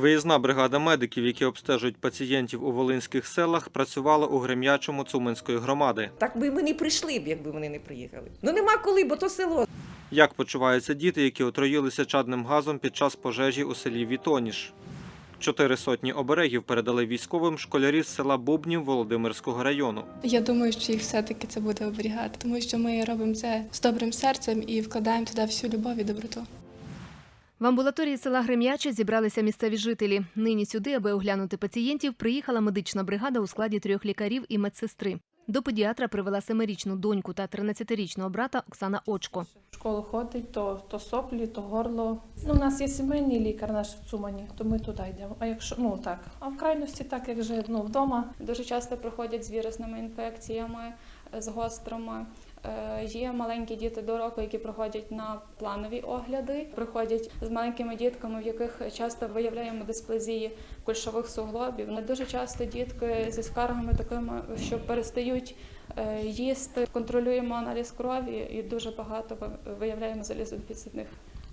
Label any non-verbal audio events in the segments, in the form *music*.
Виїзна бригада медиків, які обстежують пацієнтів у волинських селах, працювала у Грем'ячому Цуманської громади. Так би ми не прийшли б, якби вони не приїхали. Ну нема коли, бо то село. Як почуваються діти, які отруїлися чадним газом під час пожежі у селі Вітоніш? Чотири сотні оберегів передали військовим школярі з села Бубнів Володимирського району. Я думаю, що їх все-таки це буде оберігати, тому що ми робимо це з добрим серцем і вкладаємо туди всю любов і доброту. В амбулаторії села Грем'яче зібралися місцеві жителі. Нині сюди, аби оглянути пацієнтів, приїхала медична бригада у складі трьох лікарів і медсестри. До педіатра привела семирічну доньку та 13-річного брата Оксана Очко. В школу ходить, то, то соплі, то горло. Ну, у нас є сімейний лікар наш в Цумані, то ми туди йдемо. А якщо ну так, а в крайності, так як же ну, вдома, Дуже часто приходять з вірусними інфекціями, з гострими. Е, Є маленькі діти до року, які приходять на планові огляди. Приходять з маленькими дітками, в яких часто виявляємо дисплазії кульшових суглобів. Ну, Дуже часто дітки зі скаргами такими, що перестають е, їсти. Контролюємо аналіз крові і дуже багато ви- виявляємо залізодефіцитних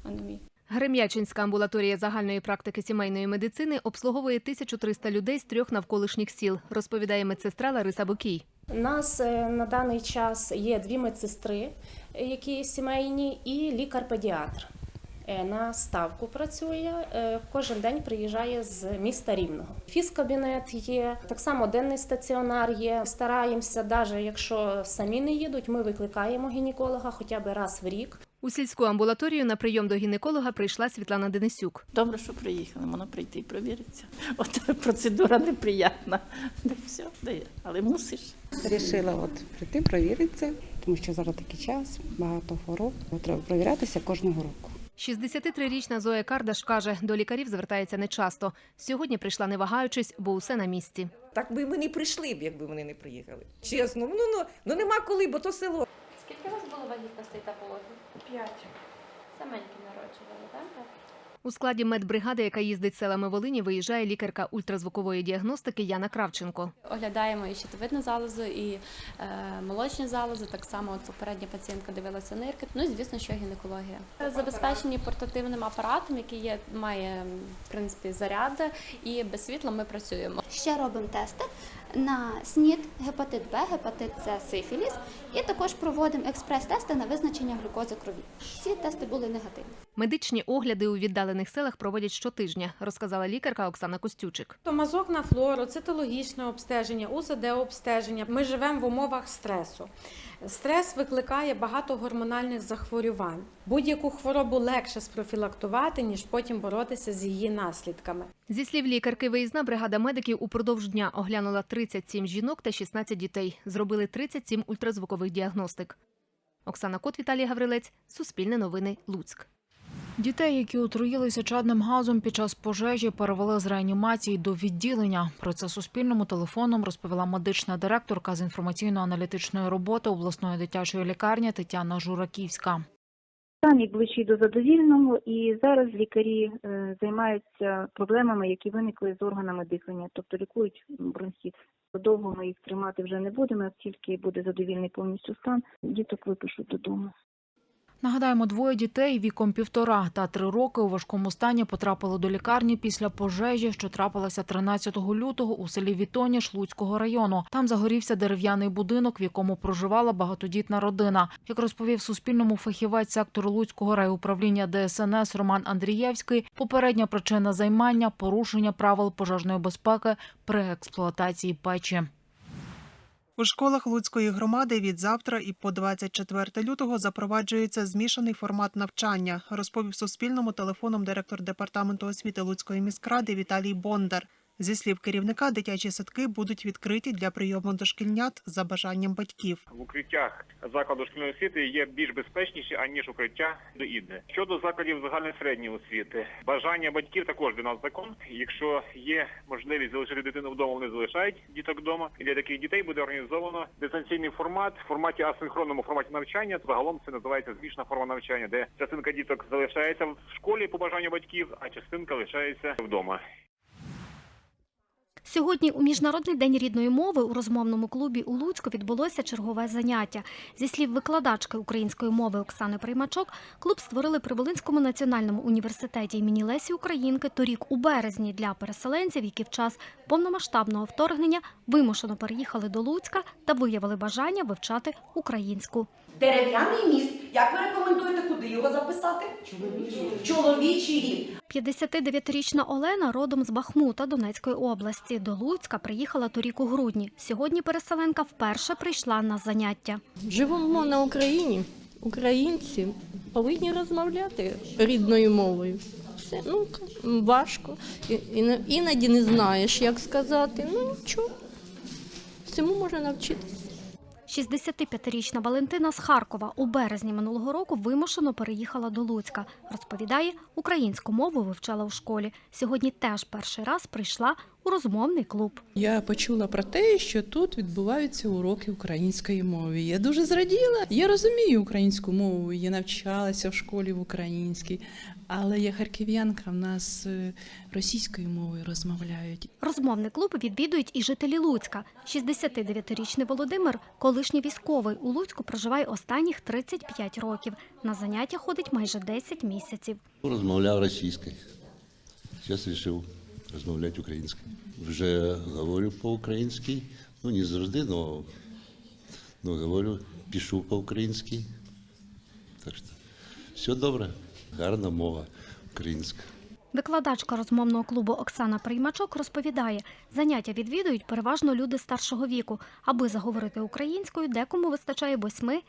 анемій. Грем'ячинська амбулаторія загальної практики сімейної медицини обслуговує 1300 людей з трьох навколишніх сіл, розповідає медсестра Лариса Бокій. У нас е, на даний час є дві медсестри, е, які сімейні, і лікар-педіатр. Е, На ставку працює, кожен день приїжджає з міста Рівного. Фізкабінет є, так само денний стаціонар є. Стараємося, навіть якщо самі не їдуть, ми викликаємо гінеколога хоча б раз в рік. У сільську амбулаторію на прийом до гінеколога прийшла Світлана Денисюк. Добре, що приїхали, можна прийти і провіритися. От *laughs* процедура неприємна. Да все, да але мусиш. Рішила от прийти, провіритися, тому що зараз такий час, багато хвороб. Треба провірятися кожного року. 63-річна Зоя Кардаш каже, до лікарів звертається нечасто. Сьогодні прийшла не вагаючись, бо усе на місці. Так би ми не прийшли б, якби вони не приїхали. Чесно, ну, ну, ну нема коли, бо то село. Скільки у вас було вагітностей та пологів? П'ять. Саменькі народжували, так? У складі медбригади, яка їздить селами Волині, виїжджає лікарка ультразвукової діагностики Яна Кравченко. Оглядаємо і щитовидну залозу, і е, молочні залози. Так само от попередня пацієнтка дивилася нирки. Ну і звісно, що гінекологія. Забезпечені портативним апаратом, який є, має в принципі заряд, і без світла ми працюємо. Ще робимо тести на СНІД, гепатит Б, гепатит С, сифіліс, і також проводимо експрес-тести на визначення глюкози крові. Ці тести були негативні. Медичні огляди у віддалених селах проводять щотижня, розказала лікарка Оксана Костючик. То мазок на флору, цитологічне обстеження, УЗД обстеження. Ми живемо в умовах стресу. Стрес викликає багато гормональних захворювань. Будь-яку хворобу легше спрофілактувати, ніж потім боротися з її наслідками. Зі слів лікарки, виїзна бригада медиків упродовж дня оглянула 37 жінок та 16 дітей. Зробили 37 ультразвукових діагностик. Оксана Кот, Віталій Гаврилець, Суспільне новини, Луцьк. Дітей, які отруїлися чадним газом під час пожежі, перевели з реанімації до відділення. Про це Суспільному телефоном розповіла медична директорка з інформаційно-аналітичної роботи обласної дитячої лікарні Тетяна Жураківська. Стан найближчий до задовільного, і зараз лікарі е, займаються проблемами, які виникли з органами дихання, тобто лікують бронхіт. Довго ми їх тримати вже не будемо, як тільки буде задовільний повністю стан, діток випишуть додому. Нагадаємо, двоє дітей віком півтора та три роки у важкому стані потрапили до лікарні після пожежі, що трапилася 13 лютого у селі Вітоніш Луцького району. Там загорівся дерев'яний будинок, в якому проживала багатодітна родина. Як розповів Суспільному фахівець сектору Луцького райуправління ДСНС Роман Андрієвський, попередня причина займання порушення правил пожежної безпеки при експлуатації печі. У школах Луцької громади від завтра і по 24 лютого запроваджується змішаний формат навчання, розповів Суспільному телефоном директор департаменту освіти Луцької міськради Віталій Бондар. Зі слів керівника, дитячі садки будуть відкриті для прийому дошкільнят за бажанням батьків. в укриттях закладу шкільної освіти є більш безпечніші аніж укриття до ідне. Щодо закладів загальної середньої освіти, бажання батьків також для нас закон. Якщо є можливість залишити дитину вдома, вони залишають діток вдома. І для таких дітей буде організовано дистанційний формат в форматі асинхронному форматі навчання. Загалом це називається змішана форма навчання, де частинка діток залишається в школі по бажанню батьків, а частинка лишається вдома. Сьогодні у Міжнародний день рідної мови у розмовному клубі у Луцьку відбулося чергове заняття. Зі слів викладачки української мови Оксани Приймачок, клуб створили при Волинському національному університеті імені Лесі Українки торік у березні для переселенців, які в час повномасштабного вторгнення вимушено переїхали до Луцька та виявили бажання вивчати українську. Дерев'яний міст. Як ви рекомендуєте, куди його записати? Чоловічий. Чоловічий рід. 59-річна Олена родом з Бахмута Донецької області. До Луцька приїхала торік у грудні. Сьогодні переселенка вперше прийшла на заняття. Живемо на Україні. Українці повинні розмовляти рідною мовою. Все ну важко. Іноді не знаєш, як сказати. Ну нічого. Всьому можна навчитися. 65-річна Валентина з Харкова у березні минулого року вимушено переїхала до Луцька. Розповідає, українську мову вивчала у школі. Сьогодні теж перший раз прийшла у розмовний клуб. Я почула про те, що тут відбуваються уроки української мови. Я дуже зраділа. Я розумію українську мову, я навчалася в школі в українській, але я харків'янка, в нас е, російською мовою розмовляють. Розмовний клуб відвідують і жителі Луцька. 69-річний Володимир, колишній військовий, у Луцьку проживає останніх 35 років. На заняття ходить майже 10 місяців. Розмовляв російською. Зараз вирішив розмовляти українською. Вже говорю по-українськи. Ну, не завжди, але ну, говорю, пишу по-українськи. Так що все добре, гарна мова українська. Викладачка розмовного клубу Оксана Приймачок розповідає, заняття відвідують переважно люди старшого віку. Аби заговорити українською, декому вистачає 8-10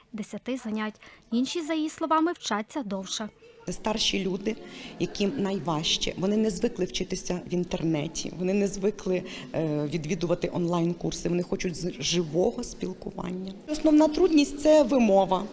занять. Інші, за її словами, вчаться довше. Старші люди, яким найважче, вони не звикли вчитися в інтернеті, вони не звикли е, відвідувати онлайн-курси, вони хочуть живого спілкування. Основна трудність це вимова.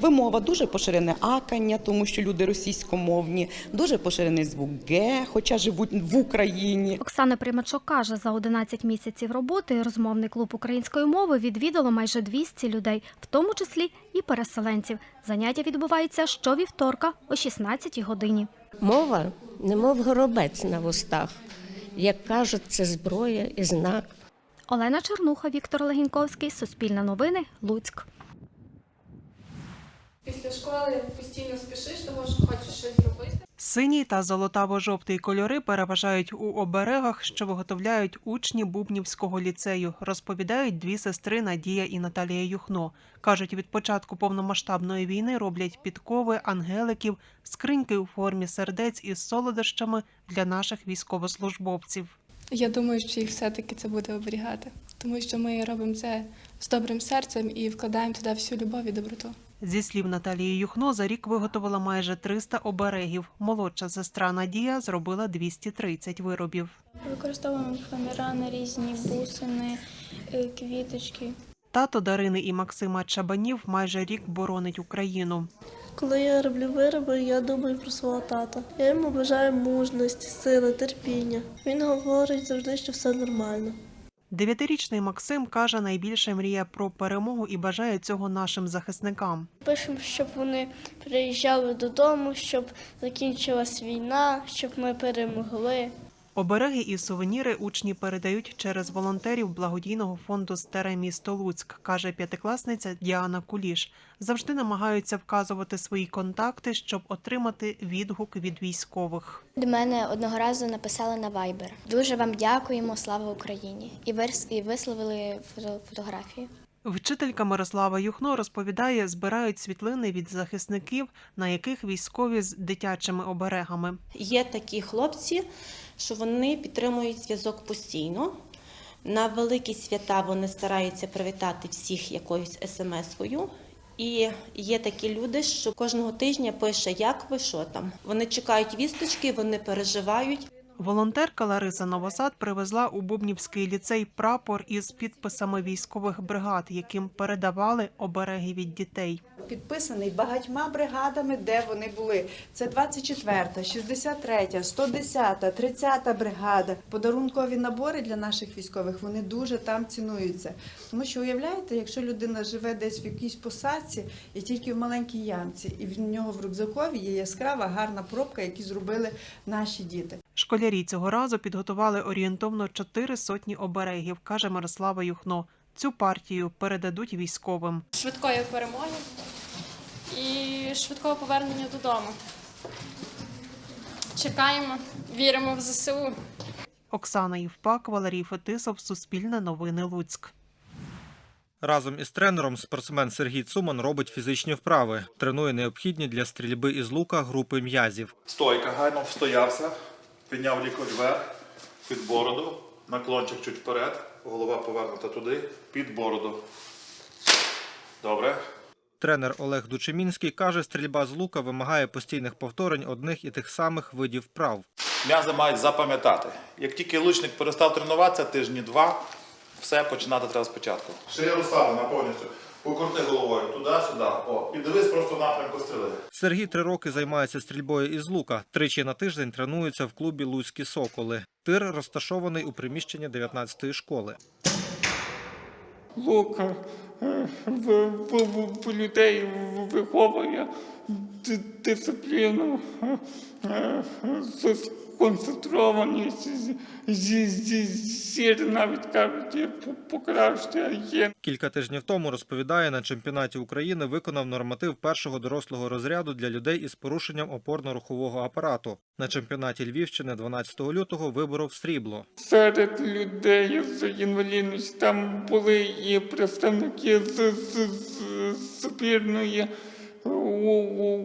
Вимова дуже поширене акання, тому що люди російськомовні, дуже поширений звук Г, хоча живуть в Україні. Оксана Примачок каже, за 11 місяців роботи розмовний клуб української мови відвідало майже 200 людей, в тому числі і переселенців. Заняття відбуваються щовівторка о 16 годині. Мова, немов горобець на вустах. Як кажуть, це зброя і знак. Олена Чернуха, Віктор Легіньковський, Суспільне новини, Луцьк. Після школи постійно спішиш, тому що хочеш щось зробити. Синій та золотаво-жовтий кольори переважають у оберегах, що виготовляють учні Бубнівського ліцею. Розповідають дві сестри Надія і Наталія Юхно. Кажуть, від початку повномасштабної війни роблять підкови, ангеликів, скриньки у формі сердець із солодощами для наших військовослужбовців. Я думаю, що їх все-таки це буде оберігати, тому що ми робимо це з добрим серцем і вкладаємо туди всю любов і доброту. Зі слів Наталії Юхно, за рік виготовила майже 300 оберегів. Молодша сестра Надія зробила 230 виробів. Використовуємо фоамірани, різні бусини, е, квіточки. Тато Дарини і Максима Чабанів майже рік боронить Україну. Коли я роблю вироби, я думаю про свого тата. Я йому бажаю мужності, сили, терпіння. Він говорить завжди, що все нормально. Дев'ятирічний Максим каже, найбільше мріє про перемогу і бажає цього нашим захисникам. Пишемо, щоб вони приїжджали додому, щоб закінчилась війна, щоб ми перемогли. Обереги і сувеніри учні передають через волонтерів благодійного фонду Старе місто Луцьк, каже п'ятикласниця Діана Куліш. Завжди намагаються вказувати свої контакти, щоб отримати відгук від військових. До мене одного разу написали на Viber. Дуже вам дякуємо, слава Україні! І висловили фото- фотографію. Вчителька Мирослава Юхно розповідає, збирають світлини від захисників, на яких військові з дитячими оберегами. Є такі хлопці, що вони підтримують зв'язок постійно. На великі свята вони стараються привітати всіх якоюсь смс-кою. І є такі люди, що кожного тижня пише, як ви, що там. Вони чекають вісточки, вони переживають. Волонтерка Лариса Новосад привезла у Бубнівський ліцей прапор із підписами військових бригад, яким передавали обереги від дітей. Підписаний багатьма бригадами, де вони були. Це 24-та, 63-та, 110-та, 30-та бригада. Подарункові набори для наших військових вони дуже там цінуються. Тому що уявляєте, якщо людина живе десь в якійсь посадці і тільки в маленькій ямці, і в нього в рюкзакові є яскрава гарна пробка, які зробили наші діти. Школярі цього разу підготували орієнтовно чотири сотні оберегів, каже Мирослава Юхно. Цю партію передадуть військовим. швидкої перемоги і швидкого повернення додому. Чекаємо, віримо в ЗСУ. Оксана Євпак, Валерій Фетисов, Суспільне новини Луцьк. Разом із тренером спортсмен Сергій Цуман робить фізичні вправи, тренує необхідні для стрільби із лука групи м'язів. Стойка, гарно встоявся, підняв лікоть вверх, під бороду, наклончик чуть вперед, голова повернута туди, під бороду. Добре. Тренер Олег Дучемінський каже, стрільба з лука вимагає постійних повторень одних і тих самих видів вправ. М'язи мають запам'ятати. Як тільки лучник перестав тренуватися, тижні два, все починати треба спочатку. Шия розставлена повністю. Покрути головою туди-сюди. О, і дивись просто напрямку стріли. Сергій три роки займається стрільбою із лука. Тричі на тиждень тренується в клубі Луцькі Соколи. Тир розташований у приміщенні 19-ї школи. лук е, в, в, в, людей виховує ди- дисципліну, е, е, зі, зі, зір навіть кажуть, є. Кілька тижнів тому розповідає, на чемпіонаті України виконав норматив першого дорослого розряду для людей із порушенням опорно-рухового апарату. На чемпіонаті Львівщини 12 лютого виборов срібло. Серед людей з інвалідністю там були і представники з, з, з збірної у- у-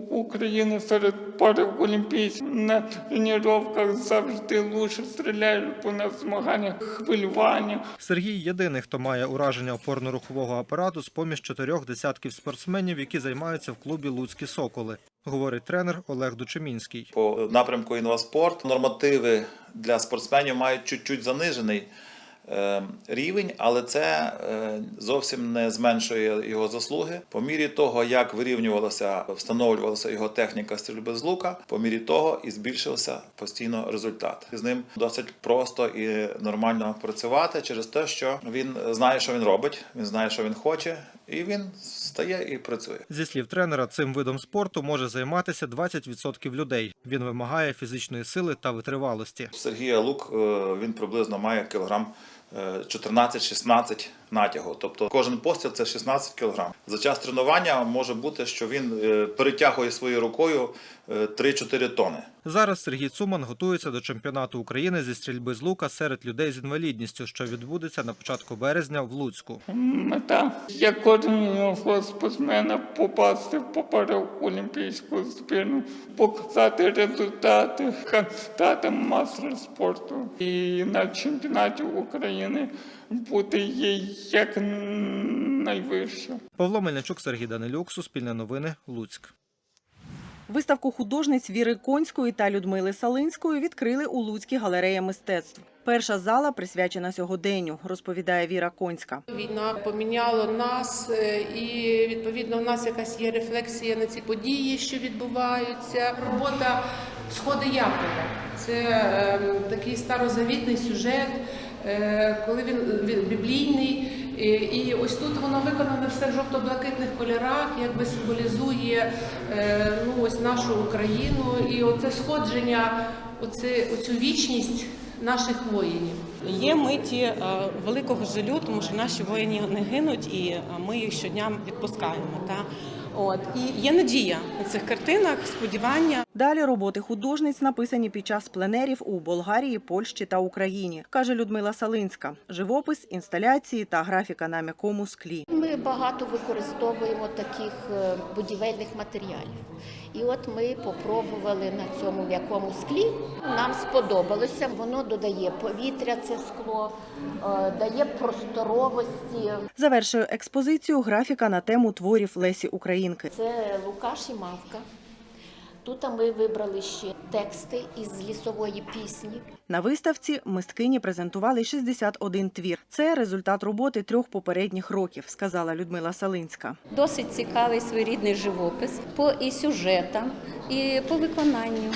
України серед параолімпійців. На тренуваннях завжди лучше стріляють, бо на змаганнях хвилювання. Сергій єдиний, хто має ураження опорно-рухового апарату з поміж чотирьох десятків спортсменів, які займаються в клубі Луцькі Соколи, говорить тренер Олег Дучемінський. По напрямку інваспорт нормативи для спортсменів мають чуть-чуть занижений рівень, але це е, зовсім не зменшує його заслуги. По мірі того, як вирівнювалася, встановлювалася його техніка стрільби з лука, по мірі того і збільшився постійно результат. З ним досить просто і нормально працювати через те, що він знає, що він робить, він знає, що він хоче, і він стає і працює. Зі слів тренера, цим видом спорту може займатися 20% людей. Він вимагає фізичної сили та витривалості. Сергія Лук е, він приблизно має кілограм е, 14-16 натягу. Тобто кожен постріл це 16 кілограм. За час тренування може бути, що він е, перетягує своєю рукою е, 3-4 тони. Зараз Сергій Цуман готується до чемпіонату України зі стрільби з лука серед людей з інвалідністю, що відбудеться на початку березня в Луцьку. Мета для кожного спортсмена попасти в параолімпійську збірну, показати результати, стати майстром спорту і на чемпіонаті України бути як найвище. Павло Мельничук, Сергій Данилюк, Суспільне новини, Луцьк. Виставку художниць Віри Конської та Людмили Салинської відкрили у Луцькій галереї мистецтв. Перша зала присвячена сьогоденню, розповідає Віра Конська. Війна поміняла нас, е, і відповідно в нас якась є рефлексія на ці події, що відбуваються. Робота Сходи Якова це е, такий старозавітний сюжет, коли він, біблійний. І, ось тут воно виконане все в жовто-блакитних кольорах, якби символізує е, ну, ось нашу Україну. І оце сходження, оце, оцю вічність наших воїнів. Є миті е, великого жалю, тому що наші воїни не гинуть, і е, ми їх щодня відпускаємо. Та? От і є надія на цих картинах, сподівання. Далі роботи художниць написані під час пленерів у Болгарії, Польщі та Україні, каже Людмила Салинська. Живопис, інсталяції та графіка на м'якому склі. Ми багато використовуємо таких е, будівельних матеріалів. І от ми попробували на цьому м'якому склі. Нам сподобалося. Воно додає повітря, це скло, е, дає просторовості. Завершує експозицію графіка на тему творів Лесі Українки. Це Лукаш і Мавка. Тут ми вибрали ще тексти із лісової пісні. На виставці мисткині презентували 61 твір. Це результат роботи трьох попередніх років, сказала Людмила Салинська. Досить цікавий своєрідний живопис по і сюжетам, і по виконанню.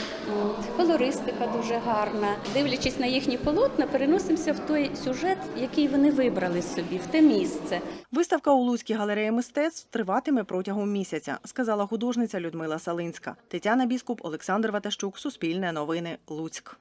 Колористика дуже гарна. Дивлячись на їхні полотна, переносимося в той сюжет, який вони вибрали собі, в те місце. Виставка у Луцькій галереї мистецтв триватиме протягом місяця, сказала художниця Людмила Салинська. Тетяна Біскуп, Олександр Ватащук, Суспільне новини, Луцьк.